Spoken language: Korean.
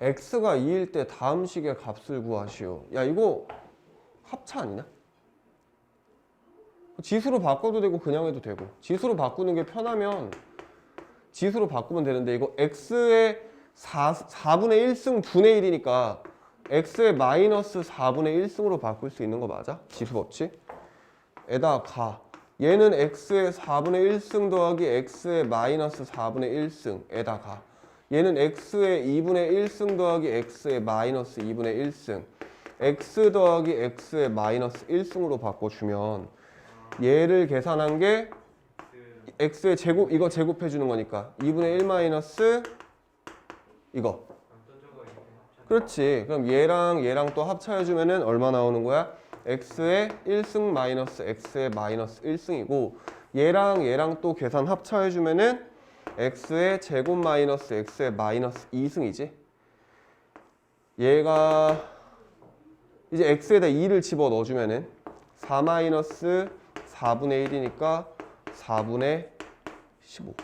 x가 2일 때 다음 식의 값을 구하시오. 야 이거 합차 아니냐? 지수로 바꿔도 되고 그냥 해도 되고 지수로 바꾸는 게 편하면 지수로 바꾸면 되는데 이거 x의 4, 4분의 1승 분의 1이니까 x의 마이너스 4분의 1승으로 바꿀 수 있는 거 맞아? 지수 법칙? 에다 가 얘는 x의 4분의 1승 더하기 x의 마이너스 4분의 1승 에다 가 얘는 x의 2분의 1승 더하기 x의 마이너스 2분의 1승. x 더하기 x의 마이너스 1승으로 바꿔주면 얘를 계산한 게 x의 제곱 이거 제곱해 주는 거니까 2분의 1 마이너스 이거. 그렇지. 그럼 얘랑 얘랑 또 합차해 주면은 얼마 나오는 거야? x의 1승 마이너스 x의 마이너스 1승이고 얘랑 얘랑 또 계산 합차해 주면은 x의 제곱 마이너스 x의 마이너스 2승이지? 얘가 이제 x에다 2를 집어 넣어주면은 4 마이너스 4분의 1이니까 4분의 15